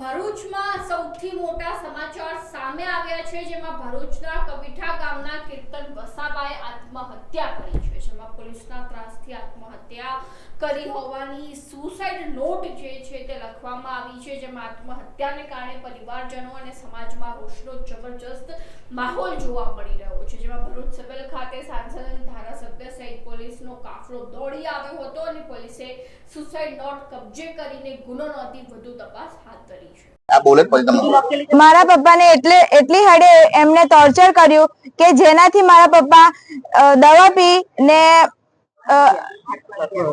ભરૂચમાં સૌથી મોટા સમાચાર સામે આવ્યા છે, જેમાં ભરૂચના કવિઠા ગામના કીર્તન વસાબાએ આત્મહત્યા કરી છે, જેમાં પોલીસના ત્રાસથી આત્મહત્યા કરી હોવાની સુસાઇડ નોટ જે છે તે લખવામાં આવી છે, જેમાં આત્મહત્યાને કારણે પરિવારજનો અને સમાજમાં રોષનો જબરજસ્ત માહોલ જોવા મળી રહ્યો છે, જેમાં ભરૂચ સિવિલ ખાતે સાંસદ સહિત પોલીસનો કાફલો દોડી આવ્યો હતો અને પોલીસે સુસાઇડ નોટ કબજે કરીને ગુનો નોંધી વધુ તપાસ હાથ ધરી છે. મારા પપ્પાને એટલે એટલી હડે એમને ટોર્ચર કર્યું કે જેનાથી મારા પપ્પા દવા પી ને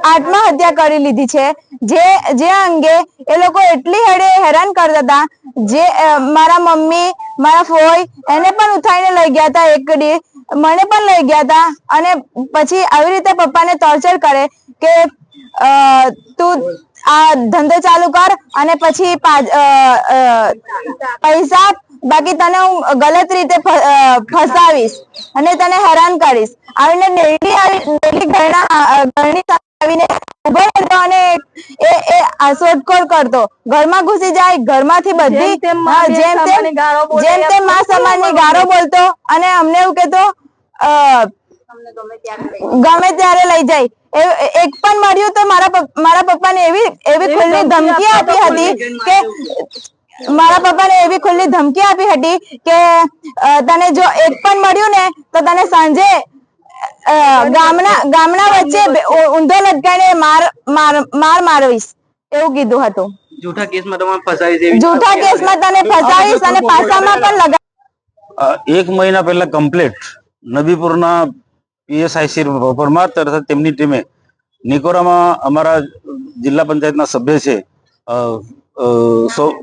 આત્મહત્યા કરી લીધી છે. જે જે અંગે એ લોકો એટલી હડે હેરાન કરતા હતા જે મારા મમ્મી મારા ફોઈ એને પણ ઉઠાઈને લઈ ગયા હતા એક દી. મને પણ લઈ ગયા હતા અને પછી આવી રીતે પપ્પાને ટોર્ચર કરે કે તું આ ધંધો ચાલુ કર અને પછી પૈસા બાકી તને હું ગલત રીતે ફસાવીશ અને તને હેરાન કરીશ. આવીને ડેલી ડેલી ઘરના ઘરની આવીને ઊભો રહેતો અને એ એ શોધખોળ કરતો. ઘરમાં ઘૂસી જાય ઘરમાંથી બધી જેમ તેમ જેમ તેમ મા સમાજની ગાળો બોલતો અને અમને એવું કહેતો અ, ગમે ત્યારે લઈ જાય. એક પણ મળ્યું તો મારા મારા પપ્પાને એવી એવી ખુલ્લી ધમકી આપી હતી કે મારા પપ્પાને એવી ખુલ્લી ધમકી આપી હતી કે તને જો એક પણ મળ્યું ને તો તને સાંજે ગામના ગામના વચ્ચે ઊંધો લટકાઈને માર માર માર મારવીશ એવું કીધું હતું. જૂઠા કેસમાં તમને ફસાવીશ જૂઠા કેસમાં તને ફસાવીશ અને પાસામાં પણ લગા એક મહિના પહેલા કમ્પ્લીટ નબીપુરના પીએસઆઈ શ્રી પરમાર તથા તેમની ટીમે નિકોરામાં અમારા જિલ્લા પંચાયતના સભ્ય છે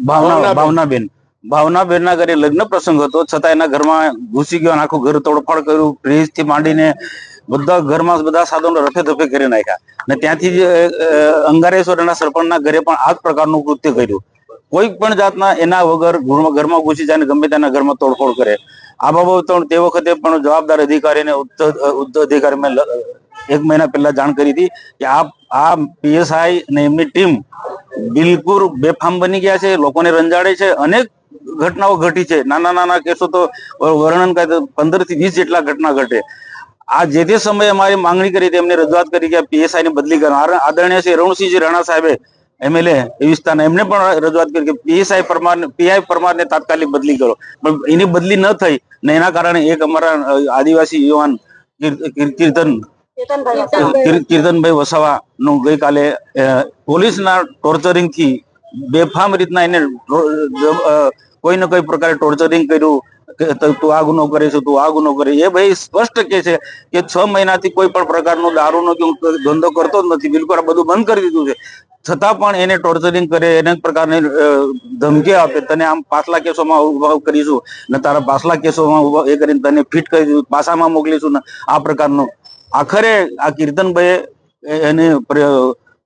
ભાવના ભાવનાબેન. ભાવનાબેનના ઘરે લગ્ન પ્રસંગ હતો. છતાં એના ઘરમાં ઘૂસી ગયો આખું ઘર તોડફાડ કર્યું. ફ્રીજથી માંડીને બધા ઘરમાં બધા સાધનો રફે ધફે કરી નાખ્યા. અને ત્યાંથી જ અંગારેશ્વરના સરપંચના ઘરે પણ આ જ પ્રકારનું કૃત્ય કર્યું. કોઈ પણ જાતના એના વગર ઘરમાં ઘૂસી જાય ગમે તેના ઘરમાં તોડફોડ કરે. આ બાબત તે વખતે પણ જવાબદાર અધિકારીને ઉચ્ચ અધિકારી મેં એક મહિના પહેલા જાણ કરી હતી કે આ આ પીએસઆઈ અને એમની ટીમ બિલકુલ બેફામ બની ગયા છે, લોકોને રંજાડે છે, અનેક ઘટનાઓ ઘટી છે. નાના નાના કેસો તો વર્ણન કરે પંદરથી વીસ જેટલા ઘટના ઘટે. આ જે તે સમયે અમારી માંગણી કરી હતી, એમને રજૂઆત કરી કે પીએસઆઈ ની બદલી કરવા આદરણીય શ્રી રણસિંહજી રાણા સાહેબે એમએલએ એ વિસ્તારના એમને પણ રજૂઆત કરી કે પીએસઆઈ પરમાર પીઆઈ પરમારને તાત્કાલિક બદલી કરો. પણ એની બદલી ન થઈ ને એના કારણે એક અમારા આદિવાસી યુવાન કીર- કીર- કીર્તન કીર- કીર્તનભાઈ વસાવા નું ગઈકાલે પોલીસના ટોર્ચરિંગથી બેફામ રીતના એને કોઈ ને કોઈ પ્રકારે ટોર્ચરિંગ કર્યું તું આ ગુનો કરે છે તું આ ગુનો કરે એ ભાઈ સ્પષ્ટ કે છે કે છ મહિનાથી કોઈ પણ પ્રકારનો દારૂનો કે હું ધંધો કરતો જ નથી. બિલકુલ આ બધું બંધ કરી દીધું છે. છતાં પણ એને ટોર્ચરિંગ કરે, એને પ્રકારની ધમકી આપે. તને આમ પાછલા કેસોમાં ઊભા કરીશું, ને તારા પાછલા કેસોમાં ઊભા, એ કરીને તને ફિટ કરી પાસામાં મોકલીશું, ને આ પ્રકારનો. આખરે આ કીર્તનભાઈએ એને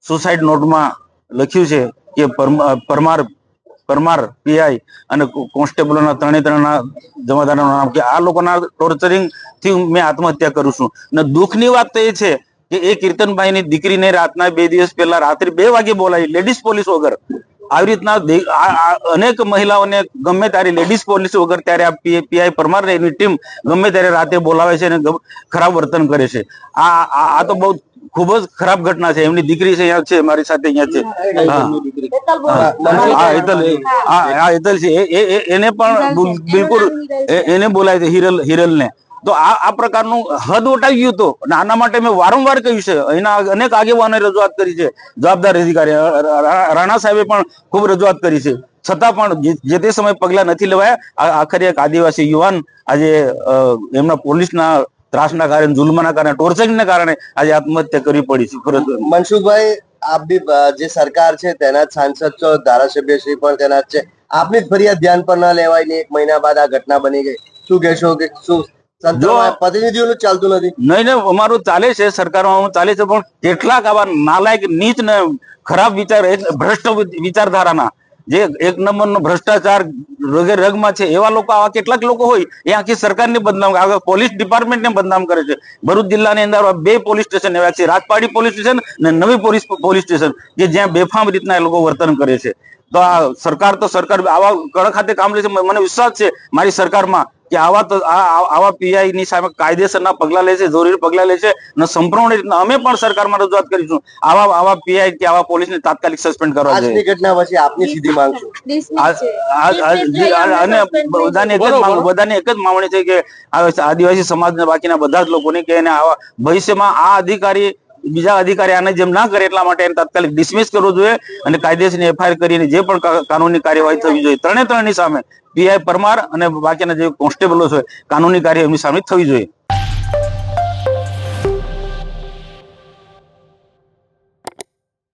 સુસાઇડ નોટમાં લખ્યું છે કે પરમ- પરમાર પરમાર પીઆઈ અને કોન્સ્ટેબલોના ત્રણે ત્રણના જમાદારોના નામ કે આ લોકોના ટોર્ચરિંગથી મેં આત્મહત્યા કરું છું. ને દુઃખની વાત તો એ છે કે એ કીર્તનભાઈની દીકરીને રાતના બે દિવસ પહેલા રાત્રે બે વાગે બોલાવી. લેડીઝ પોલીસ વગર. આવી રીતના અનેક મહિલાઓને ગમે ત્યારે લેડીઝ પોલીસ વગર ત્યારે આ પીઆઈ પરમાર એની ટીમ ગમે ત્યારે રાતે બોલાવે છે અને ખરાબ વર્તન કરે છે. આ આ તો બહુ ખૂબ જ ખરાબ ઘટના છે. એમની દીકરી છે અહીંયા છે મારી સાથે અહીંયા છે. હા. હેતલ હા હા હેતલ છે. એ- એ- એ- એને પણ બિલકુલ એ- એને બોલાય છે હિરલ હિરલ ને તો આ પ્રકારનું હદ વટાવી ગયું હતું આના માટે મેં વારંવાર કહ્યું છે. અહીંના અનેક આગેવાનોએ રજૂઆત કરી છે. જવાબદાર અધિકારી રાણા સાહેબે પણ ખૂબ રજૂઆત કરી છે. છતાં પણ જે- તે સમયે પગલા નથી લેવાયા આખરે એક આદિવાસી યુવાન આજે એમના પોલીસના ત્રાસના કારણે, જુલ્મના કારણે, ટોર્ચરિંગના કારણે આજે આત્મહત્યા કરવી પડી છે. મનસુખભાઈ, આપ બી જે સરકાર છે તેના સાંસદ છો, ધારાસભ્ય શ્રી પણ તેના છે. આપની ફરિયાદ ધ્યાન પર ન લેવાય ને એક મહિના બાદ આ ઘટના બની ગઈ. શું કહેશો કે શું પ્રતિનિધિઓનું ચાલતું નથી. નહીં નહીં અમારું ચાલે છે સરકારમાં ચાલે છે પણ કેટલાક આવા નાલાયક નીચ ને ખરાબ વિચાર ભ્રષ્ટ વિચારધારાના જે એક નંબરનો ભ્રષ્ટાચાર રગે રગમાં છે એવા લોકો આવા કેટલાક લોકો હોય એ આખી સરકારને બદનામ આગળ પોલીસ ડિપાર્ટમેન્ટને બદનામ કરે છે. ભરૂચ જિલ્લાની અંદર બે પોલીસ સ્ટેશન એવા છે રાજપાડી પોલીસ સ્ટેશન અને નવી પોલીસ પોલીસ સ્ટેશન કે જ્યાં બેફામ રીતના એ લોકો વર્તન કરે છે. તો આ સરકાર તો સરકાર આવા કડક ખાતે કામ લેશે મને વિશ્વાસ છે મારી સરકારમાં કે આવા તો આવા પીઆઈ ની સામે કાયદેસરના પગલા લેશે જરૂરી પગલા લેશે અને સંપૂર્ણ રીતના અમે પણ સરકારમાં રજૂઆત કરીશું. આવા આવા પીઆઈ કે આવા પોલીસને તાત્કાલિક સસ્પેન્ડ કરવા જોઈએ. આજની ઘટના પછી આપની સીધી માંગ અને બધાને એક જ માંગ બધાની એક જ માંગણી છે કે આદિવાસી સમાજના બાકીના બધા જ લોકોની કે એને આવા ભવિષ્યમાં આ અધિકારી બીજા અધિકારી આને જેમ ના કરે એટલા માટે તાત્કાલિક ડિસમિસ કરવું જોઈએ અને કાયદેસરની એફઆઈઆર કરીને જે પણ કાનૂની કાર્યવાહી થવી જોઈએ. ત્રણે ત્રણની સામે પીઆઈ પરમાર અને બાકીના જે કોન્સ્ટેબલો છે, કાનૂની કાર્ય એમની સામે થવી જોઈએ.